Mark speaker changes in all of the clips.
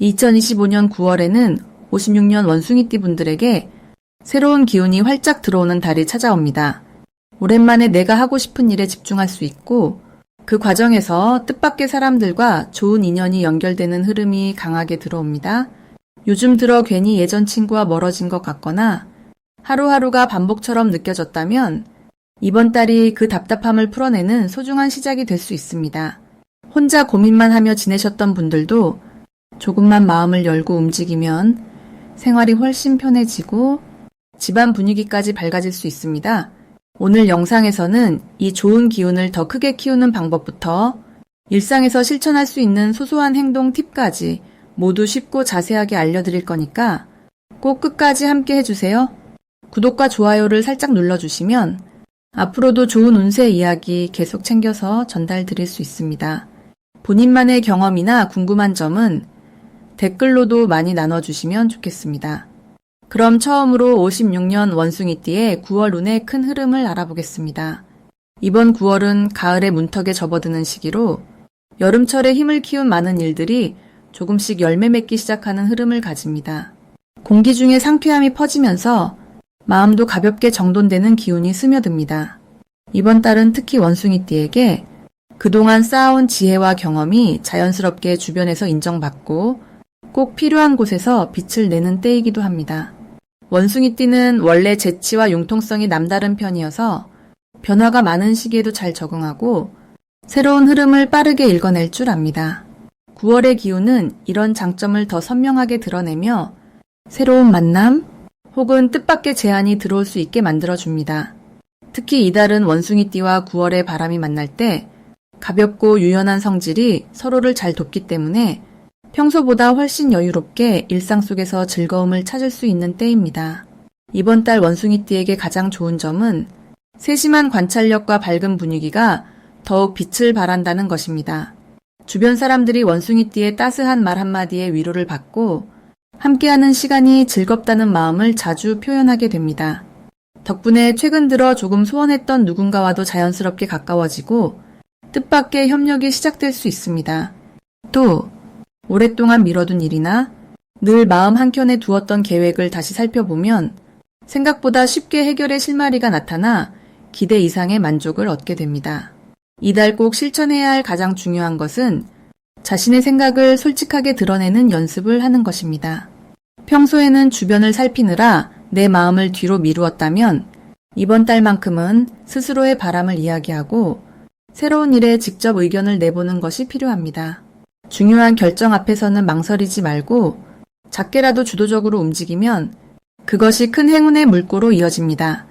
Speaker 1: 2025년 9월에는 56년 원숭이띠 분들에게 새로운 기운이 활짝 들어오는 달이 찾아옵니다. 오랜만에 내가 하고 싶은 일에 집중할 수 있고 그 과정에서 뜻밖의 사람들과 좋은 인연이 연결되는 흐름이 강하게 들어옵니다. 요즘 들어 괜히 예전 친구와 멀어진 것 같거나 하루하루가 반복처럼 느껴졌다면 이번 달이 그 답답함을 풀어내는 소중한 시작이 될 수 있습니다. 혼자 고민만 하며 지내셨던 분들도 조금만 마음을 열고 움직이면 생활이 훨씬 편해지고 집안 분위기까지 밝아질 수 있습니다. 오늘 영상에서는 이 좋은 기운을 더 크게 키우는 방법부터 일상에서 실천할 수 있는 소소한 행동 팁까지 모두 쉽고 자세하게 알려드릴 거니까 꼭 끝까지 함께 해주세요. 구독과 좋아요를 살짝 눌러주시면 앞으로도 좋은 운세 이야기 계속 챙겨서 전달 드릴 수 있습니다. 본인만의 경험이나 궁금한 점은 댓글로도 많이 나눠주시면 좋겠습니다. 그럼 처음으로 56년 원숭이띠의 9월 운의 큰 흐름을 알아보겠습니다. 이번 9월은 가을의 문턱에 접어드는 시기로 여름철에 힘을 키운 많은 일들이 조금씩 열매 맺기 시작하는 흐름을 가집니다. 공기 중에 상쾌함이 퍼지면서 마음도 가볍게 정돈되는 기운이 스며듭니다. 이번 달은 특히 원숭이띠에게 그동안 쌓아온 지혜와 경험이 자연스럽게 주변에서 인정받고 꼭 필요한 곳에서 빛을 내는 때이기도 합니다. 원숭이띠는 원래 재치와 융통성이 남다른 편이어서 변화가 많은 시기에도 잘 적응하고 새로운 흐름을 빠르게 읽어낼 줄 압니다. 9월의 기운은 이런 장점을 더 선명하게 드러내며 새로운 만남 혹은 뜻밖의 제안이 들어올 수 있게 만들어줍니다. 특히 이달은 원숭이띠와 9월의 바람이 만날 때 가볍고 유연한 성질이 서로를 잘 돕기 때문에 평소보다 훨씬 여유롭게 일상 속에서 즐거움을 찾을 수 있는 때입니다. 이번 달 원숭이띠에게 가장 좋은 점은 세심한 관찰력과 밝은 분위기가 더욱 빛을 발한다는 것입니다. 주변 사람들이 원숭이띠의 따스한 말 한마디에 위로를 받고 함께하는 시간이 즐겁다는 마음을 자주 표현하게 됩니다. 덕분에 최근 들어 조금 소원했던 누군가와도 자연스럽게 가까워지고 뜻밖의 협력이 시작될 수 있습니다. 또 오랫동안 미뤄둔 일이나 늘 마음 한켠에 두었던 계획을 다시 살펴보면 생각보다 쉽게 해결의 실마리가 나타나 기대 이상의 만족을 얻게 됩니다. 이달 꼭 실천해야 할 가장 중요한 것은 자신의 생각을 솔직하게 드러내는 연습을 하는 것입니다. 평소에는 주변을 살피느라 내 마음을 뒤로 미루었다면 이번 달만큼은 스스로의 바람을 이야기하고 새로운 일에 직접 의견을 내보는 것이 필요합니다. 중요한 결정 앞에서는 망설이지 말고 작게라도 주도적으로 움직이면 그것이 큰 행운의 물꼬로 이어집니다.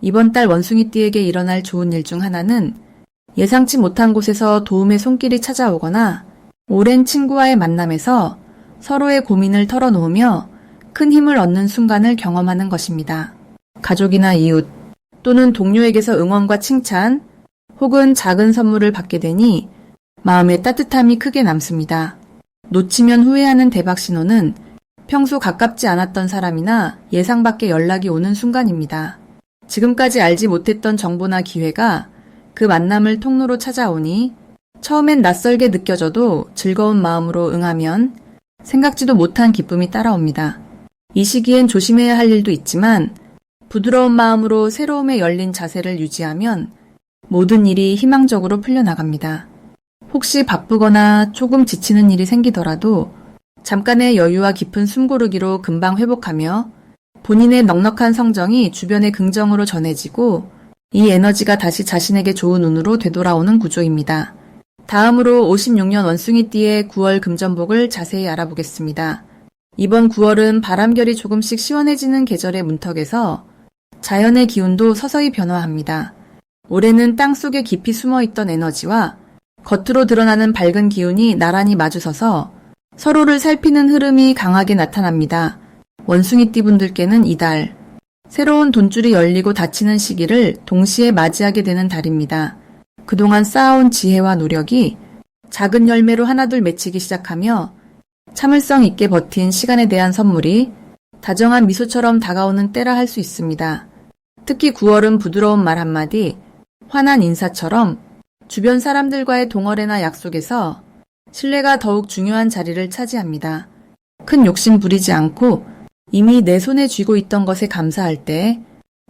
Speaker 1: 이번 달 원숭이띠에게 일어날 좋은 일 중 하나는 예상치 못한 곳에서 도움의 손길이 찾아오거나 오랜 친구와의 만남에서 서로의 고민을 털어놓으며 큰 힘을 얻는 순간을 경험하는 것입니다. 가족이나 이웃 또는 동료에게서 응원과 칭찬 혹은 작은 선물을 받게 되니 마음의 따뜻함이 크게 남습니다. 놓치면 후회하는 대박 신호는 평소 가깝지 않았던 사람이나 예상 밖의 연락이 오는 순간입니다. 지금까지 알지 못했던 정보나 기회가 그 만남을 통로로 찾아오니 처음엔 낯설게 느껴져도 즐거운 마음으로 응하면 생각지도 못한 기쁨이 따라옵니다. 이 시기엔 조심해야 할 일도 있지만 부드러운 마음으로 새로움에 열린 자세를 유지하면 모든 일이 희망적으로 풀려나갑니다. 혹시 바쁘거나 조금 지치는 일이 생기더라도 잠깐의 여유와 깊은 숨고르기로 금방 회복하며 본인의 넉넉한 성정이 주변의 긍정으로 전해지고 이 에너지가 다시 자신에게 좋은 운으로 되돌아오는 구조입니다. 다음으로 56년 원숭이띠의 9월 금전복을 자세히 알아보겠습니다. 이번 9월은 바람결이 조금씩 시원해지는 계절의 문턱에서 자연의 기운도 서서히 변화합니다. 올해는 땅 속에 깊이 숨어 있던 에너지와 겉으로 드러나는 밝은 기운이 나란히 마주서서 서로를 살피는 흐름이 강하게 나타납니다. 원숭이띠 분들께는 이달 새로운 돈줄이 열리고 닫히는 시기를 동시에 맞이하게 되는 달입니다. 그동안 쌓아온 지혜와 노력이 작은 열매로 하나둘 맺히기 시작하며 참을성 있게 버틴 시간에 대한 선물이 다정한 미소처럼 다가오는 때라 할 수 있습니다. 특히 9월은 부드러운 말 한마디, 환한 인사처럼 주변 사람들과의 동어래나 약속에서 신뢰가 더욱 중요한 자리를 차지합니다. 큰 욕심 부리지 않고 이미 내 손에 쥐고 있던 것에 감사할 때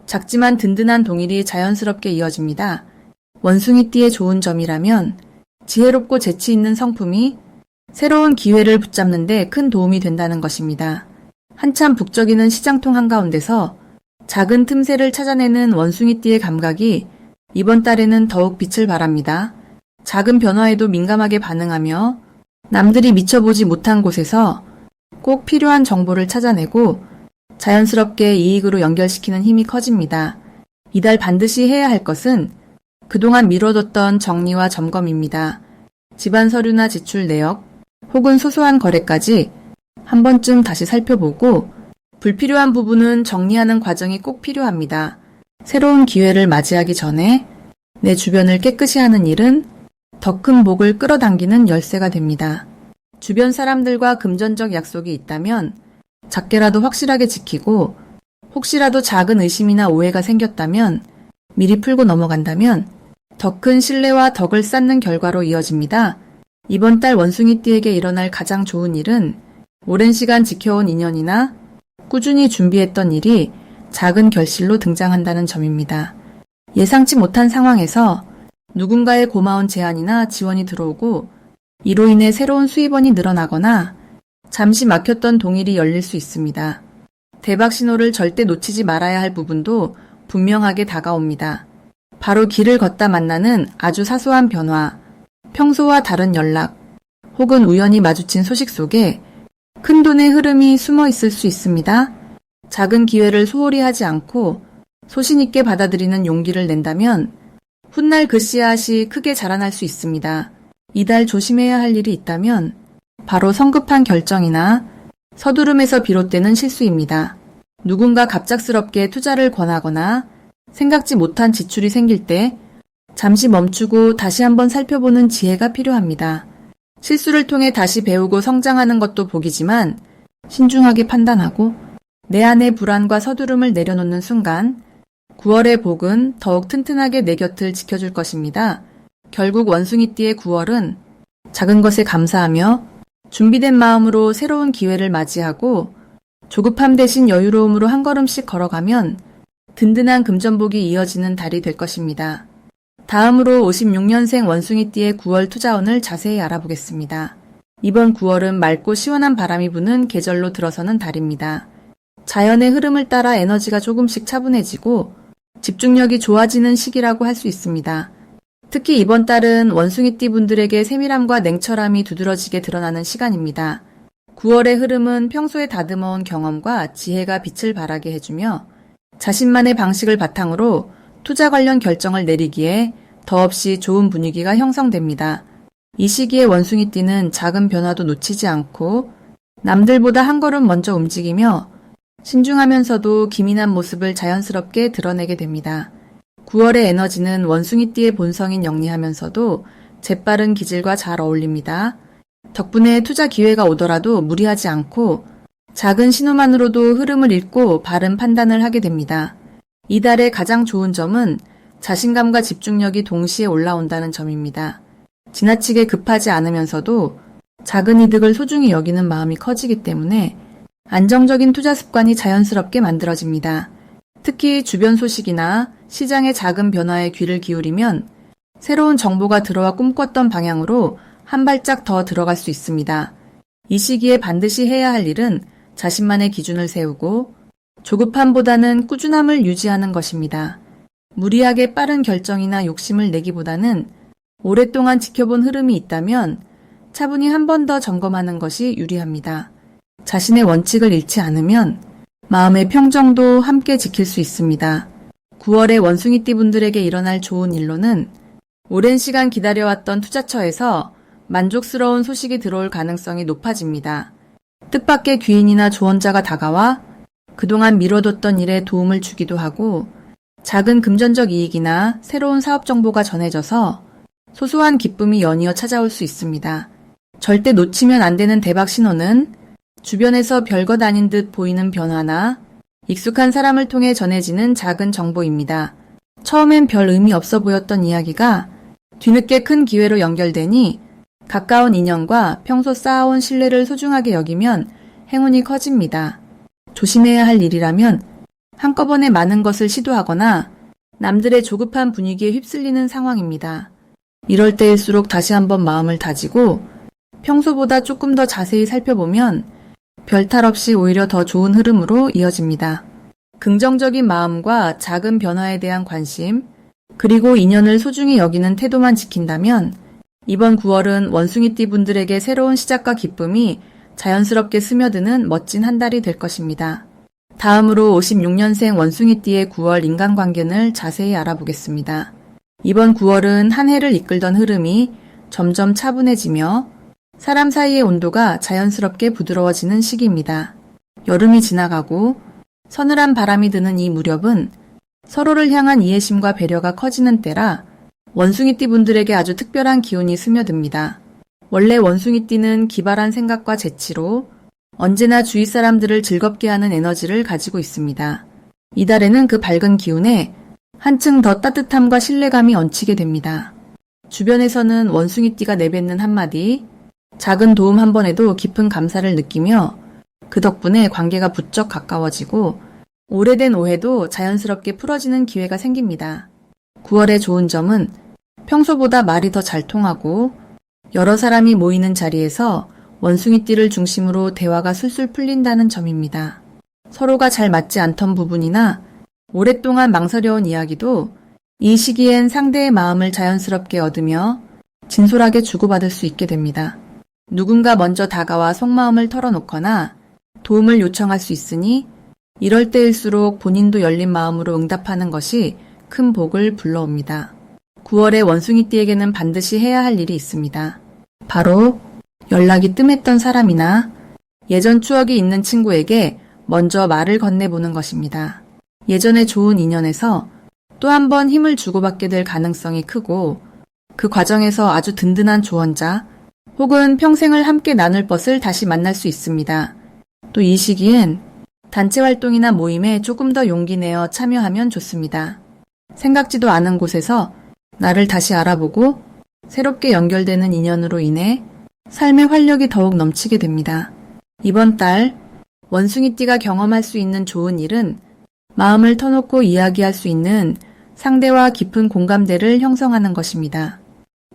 Speaker 1: 작지만 든든한 동일이 자연스럽게 이어집니다. 원숭이띠의 좋은 점이라면 지혜롭고 재치 있는 성품이 새로운 기회를 붙잡는데 큰 도움이 된다는 것입니다. 한참 북적이는 시장통 한가운데서 작은 틈새를 찾아내는 원숭이띠의 감각이 이번 달에는 더욱 빛을 발합니다. 작은 변화에도 민감하게 반응하며 남들이 미쳐보지 못한 곳에서 꼭 필요한 정보를 찾아내고 자연스럽게 이익으로 연결시키는 힘이 커집니다. 이달 반드시 해야 할 것은 그동안 미뤄뒀던 정리와 점검입니다. 집안 서류나 지출 내역 혹은 소소한 거래까지 한 번쯤 다시 살펴보고 불필요한 부분은 정리하는 과정이 꼭 필요합니다. 새로운 기회를 맞이하기 전에 내 주변을 깨끗이 하는 일은 더 큰 복을 끌어당기는 열쇠가 됩니다. 주변 사람들과 금전적 약속이 있다면 작게라도 확실하게 지키고 혹시라도 작은 의심이나 오해가 생겼다면 미리 풀고 넘어간다면 더 큰 신뢰와 덕을 쌓는 결과로 이어집니다. 이번 달 원숭이띠에게 일어날 가장 좋은 일은 오랜 시간 지켜온 인연이나 꾸준히 준비했던 일이 작은 결실로 등장한다는 점입니다. 예상치 못한 상황에서 누군가의 고마운 제안이나 지원이 들어오고 이로 인해 새로운 수입원이 늘어나거나 잠시 막혔던 동일이 열릴 수 있습니다. 대박 신호를 절대 놓치지 말아야 할 부분도 분명하게 다가옵니다. 바로 길을 걷다 만나는 아주 사소한 변화, 평소와 다른 연락, 혹은 우연히 마주친 소식 속에 큰 돈의 흐름이 숨어 있을 수 있습니다. 작은 기회를 소홀히 하지 않고 소신 있게 받아들이는 용기를 낸다면 훗날 그 씨앗이 크게 자라날 수 있습니다. 이달 조심해야 할 일이 있다면 바로 성급한 결정이나 서두름에서 비롯되는 실수입니다. 누군가 갑작스럽게 투자를 권하거나 생각지 못한 지출이 생길 때 잠시 멈추고 다시 한번 살펴보는 지혜가 필요합니다. 실수를 통해 다시 배우고 성장하는 것도 복이지만 신중하게 판단하고 내 안의 불안과 서두름을 내려놓는 순간 9월의 복은 더욱 튼튼하게 내 곁을 지켜줄 것입니다. 결국 원숭이띠의 9월은 작은 것에 감사하며 준비된 마음으로 새로운 기회를 맞이하고 조급함 대신 여유로움으로 한 걸음씩 걸어가면 든든한 금전복이 이어지는 달이 될 것입니다. 다음으로 56년생 원숭이띠의 9월 투자운을 자세히 알아보겠습니다. 이번 9월은 맑고 시원한 바람이 부는 계절로 들어서는 달입니다. 자연의 흐름을 따라 에너지가 조금씩 차분해지고 집중력이 좋아지는 시기라고 할 수 있습니다. 특히 이번 달은 원숭이띠 분들에게 세밀함과 냉철함이 두드러지게 드러나는 시간입니다. 9월의 흐름은 평소에 다듬어온 경험과 지혜가 빛을 발하게 해주며 자신만의 방식을 바탕으로 투자 관련 결정을 내리기에 더없이 좋은 분위기가 형성됩니다. 이 시기에 원숭이띠는 작은 변화도 놓치지 않고 남들보다 한 걸음 먼저 움직이며 신중하면서도 기민한 모습을 자연스럽게 드러내게 됩니다. 9월의 에너지는 원숭이띠의 본성인 영리하면서도 재빠른 기질과 잘 어울립니다. 덕분에 투자 기회가 오더라도 무리하지 않고 작은 신호만으로도 흐름을 읽고 바른 판단을 하게 됩니다. 이달의 가장 좋은 점은 자신감과 집중력이 동시에 올라온다는 점입니다. 지나치게 급하지 않으면서도 작은 이득을 소중히 여기는 마음이 커지기 때문에 안정적인 투자 습관이 자연스럽게 만들어집니다. 특히 주변 소식이나 시장의 작은 변화에 귀를 기울이면 새로운 정보가 들어와 꿈꿨던 방향으로 한 발짝 더 들어갈 수 있습니다. 이 시기에 반드시 해야 할 일은 자신만의 기준을 세우고 조급함보다는 꾸준함을 유지하는 것입니다. 무리하게 빠른 결정이나 욕심을 내기보다는 오랫동안 지켜본 흐름이 있다면 차분히 한 번 더 점검하는 것이 유리합니다. 자신의 원칙을 잃지 않으면 마음의 평정도 함께 지킬 수 있습니다. 9월에 원숭이띠 분들에게 일어날 좋은 일로는 오랜 시간 기다려왔던 투자처에서 만족스러운 소식이 들어올 가능성이 높아집니다. 뜻밖의 귀인이나 조언자가 다가와 그동안 미뤄뒀던 일에 도움을 주기도 하고 작은 금전적 이익이나 새로운 사업 정보가 전해져서 소소한 기쁨이 연이어 찾아올 수 있습니다. 절대 놓치면 안 되는 대박 신호는 주변에서 별것 아닌 듯 보이는 변화나 익숙한 사람을 통해 전해지는 작은 정보입니다. 처음엔 별 의미 없어 보였던 이야기가 뒤늦게 큰 기회로 연결되니 가까운 인연과 평소 쌓아온 신뢰를 소중하게 여기면 행운이 커집니다. 조심해야 할 일이라면 한꺼번에 많은 것을 시도하거나 남들의 조급한 분위기에 휩쓸리는 상황입니다. 이럴 때일수록 다시 한번 마음을 다지고 평소보다 조금 더 자세히 살펴보면 별탈 없이 오히려 더 좋은 흐름으로 이어집니다. 긍정적인 마음과 작은 변화에 대한 관심, 그리고 인연을 소중히 여기는 태도만 지킨다면 이번 9월은 원숭이띠 분들에게 새로운 시작과 기쁨이 자연스럽게 스며드는 멋진 한 달이 될 것입니다. 다음으로 56년생 원숭이띠의 9월 인간관계를 자세히 알아보겠습니다. 이번 9월은 한 해를 이끌던 흐름이 점점 차분해지며 사람 사이의 온도가 자연스럽게 부드러워지는 시기입니다. 여름이 지나가고 서늘한 바람이 드는 이 무렵은 서로를 향한 이해심과 배려가 커지는 때라 원숭이띠 분들에게 아주 특별한 기운이 스며듭니다. 원래 원숭이띠는 기발한 생각과 재치로 언제나 주위 사람들을 즐겁게 하는 에너지를 가지고 있습니다. 이달에는 그 밝은 기운에 한층 더 따뜻함과 신뢰감이 얹히게 됩니다. 주변에서는 원숭이띠가 내뱉는 한마디, 작은 도움 한 번에도 깊은 감사를 느끼며 그 덕분에 관계가 부쩍 가까워지고 오래된 오해도 자연스럽게 풀어지는 기회가 생깁니다. 9월의 좋은 점은 평소보다 말이 더 잘 통하고 여러 사람이 모이는 자리에서 원숭이띠를 중심으로 대화가 술술 풀린다는 점입니다. 서로가 잘 맞지 않던 부분이나 오랫동안 망설여온 이야기도 이 시기엔 상대의 마음을 자연스럽게 얻으며 진솔하게 주고받을 수 있게 됩니다. 누군가 먼저 다가와 속마음을 털어놓거나 도움을 요청할 수 있으니 이럴 때일수록 본인도 열린 마음으로 응답하는 것이 큰 복을 불러옵니다. 9월에 원숭이띠에게는 반드시 해야 할 일이 있습니다. 바로 연락이 뜸했던 사람이나 예전 추억이 있는 친구에게 먼저 말을 건네보는 것입니다. 예전에 좋은 인연에서 또 한 번 힘을 주고받게 될 가능성이 크고 그 과정에서 아주 든든한 조언자 혹은 평생을 함께 나눌 것을 다시 만날 수 있습니다. 또 이 시기엔 단체 활동이나 모임에 조금 더 용기 내어 참여하면 좋습니다. 생각지도 않은 곳에서 나를 다시 알아보고 새롭게 연결되는 인연으로 인해 삶의 활력이 더욱 넘치게 됩니다. 이번 달 원숭이띠가 경험할 수 있는 좋은 일은 마음을 터놓고 이야기할 수 있는 상대와 깊은 공감대를 형성하는 것입니다.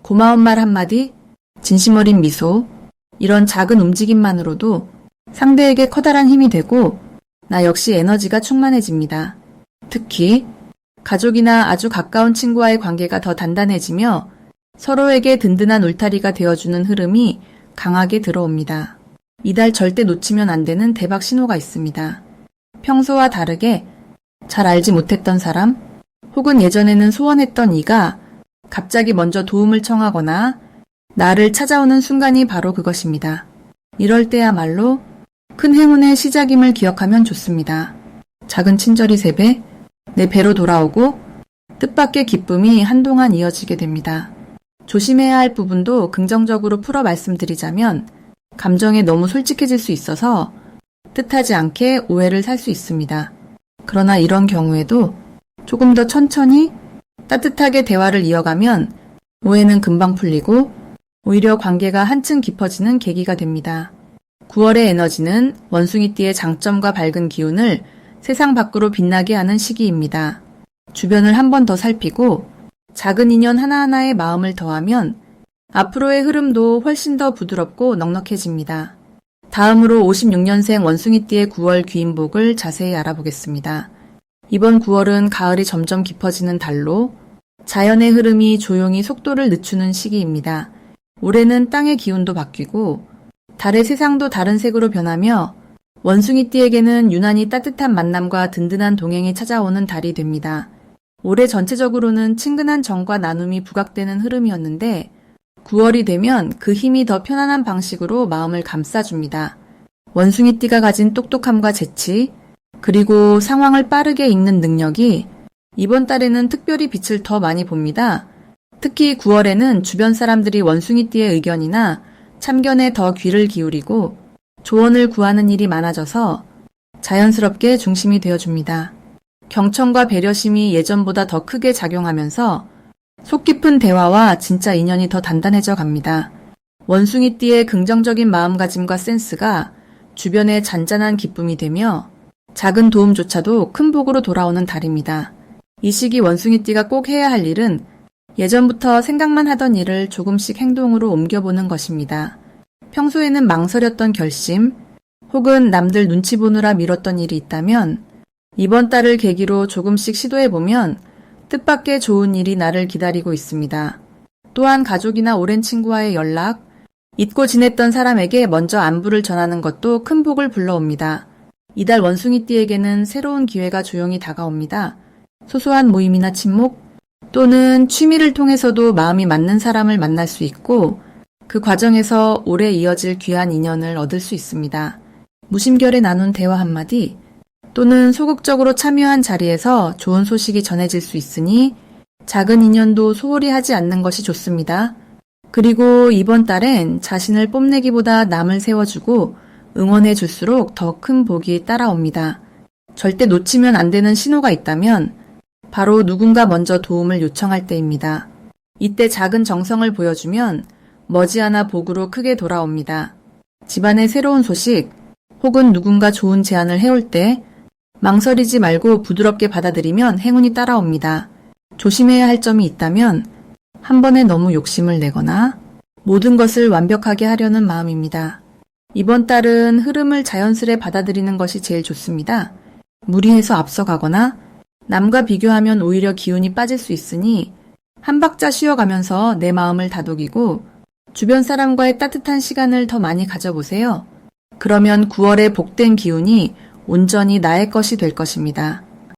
Speaker 1: 고마운 말 한마디, 진심 어린 미소, 이런 작은 움직임만으로도 상대에게 커다란 힘이 되고 나 역시 에너지가 충만해집니다. 특히 가족이나 아주 가까운 친구와의 관계가 더 단단해지며 서로에게 든든한 울타리가 되어주는 흐름이 강하게 들어옵니다. 이달 절대 놓치면 안 되는 대박 신호가 있습니다. 평소와 다르게 잘 알지 못했던 사람, 혹은 예전에는 소원했던 이가 갑자기 먼저 도움을 청하거나 나를 찾아오는 순간이 바로 그것입니다. 이럴 때야말로 큰 행운의 시작임을 기억하면 좋습니다. 작은 친절이 세 배, 내 배로 돌아오고 뜻밖의 기쁨이 한동안 이어지게 됩니다. 조심해야 할 부분도 긍정적으로 풀어 말씀드리자면 감정에 너무 솔직해질 수 있어서 뜻하지 않게 오해를 살 수 있습니다. 그러나 이런 경우에도 조금 더 천천히 따뜻하게 대화를 이어가면 오해는 금방 풀리고 오히려 관계가 한층 깊어지는 계기가 됩니다. 9월의 에너지는 원숭이띠의 장점과 밝은 기운을 세상 밖으로 빛나게 하는 시기입니다. 주변을 한 번 더 살피고 작은 인연 하나하나에 마음을 더하면 앞으로의 흐름도 훨씬 더 부드럽고 넉넉해집니다. 다음으로 56년생 원숭이띠의 9월 귀인복을 자세히 알아보겠습니다. 이번 9월은 가을이 점점 깊어지는 달로 자연의 흐름이 조용히 속도를 늦추는 시기입니다. 올해는 땅의 기운도 바뀌고 달의 세상도 다른 색으로 변하며 원숭이띠에게는 유난히 따뜻한 만남과 든든한 동행이 찾아오는 달이 됩니다. 올해 전체적으로는 친근한 정과 나눔이 부각되는 흐름이었는데 9월이 되면 그 힘이 더 편안한 방식으로 마음을 감싸줍니다. 원숭이띠가 가진 똑똑함과 재치, 그리고 상황을 빠르게 읽는 능력이 이번 달에는 특별히 빛을 더 많이 봅니다. 특히 9월에는 주변 사람들이 원숭이띠의 의견이나 참견에 더 귀를 기울이고 조언을 구하는 일이 많아져서 자연스럽게 중심이 되어줍니다. 경청과 배려심이 예전보다 더 크게 작용하면서 속 깊은 대화와 진짜 인연이 더 단단해져 갑니다. 원숭이띠의 긍정적인 마음가짐과 센스가 주변에 잔잔한 기쁨이 되며 작은 도움조차도 큰 복으로 돌아오는 달입니다. 이 시기 원숭이띠가 꼭 해야 할 일은 예전부터 생각만 하던 일을 조금씩 행동으로 옮겨보는 것입니다. 평소에는 망설였던 결심, 혹은 남들 눈치 보느라 미뤘던 일이 있다면 이번 달을 계기로 조금씩 시도해보면 뜻밖의 좋은 일이 나를 기다리고 있습니다. 또한 가족이나 오랜 친구와의 연락, 잊고 지냈던 사람에게 먼저 안부를 전하는 것도 큰 복을 불러옵니다. 이달 원숭이띠에게는 새로운 기회가 조용히 다가옵니다. 소소한 모임이나 친목 또는 취미를 통해서도 마음이 맞는 사람을 만날 수 있고 그 과정에서 오래 이어질 귀한 인연을 얻을 수 있습니다. 무심결에 나눈 대화 한마디 또는 소극적으로 참여한 자리에서 좋은 소식이 전해질 수 있으니 작은 인연도 소홀히 하지 않는 것이 좋습니다. 그리고 이번 달엔 자신을 뽐내기보다 남을 세워주고 응원해 줄수록 더 큰 복이 따라옵니다. 절대 놓치면 안 되는 신호가 있다면 바로 누군가 먼저 도움을 요청할 때입니다. 이때 작은 정성을 보여주면 머지않아 복으로 크게 돌아옵니다. 집안의 새로운 소식 혹은 누군가 좋은 제안을 해올 때 망설이지 말고 부드럽게 받아들이면 행운이 따라옵니다. 조심해야 할 점이 있다면 한 번에 너무 욕심을 내거나 모든 것을 완벽하게 하려는 마음입니다. 이번 달은 흐름을 자연스레 받아들이는 것이 제일 좋습니다. 무리해서 앞서가거나 남과 비교하면 오히려 기운이 빠질 수 있으니 한 박자 쉬어가면서 내 마음을 다독이고 주변 사람과의 따뜻한 시간을 더 많이 가져보세요. 그러면 9월의 복된 기운이 온전히 나의 것이 될 것입니다.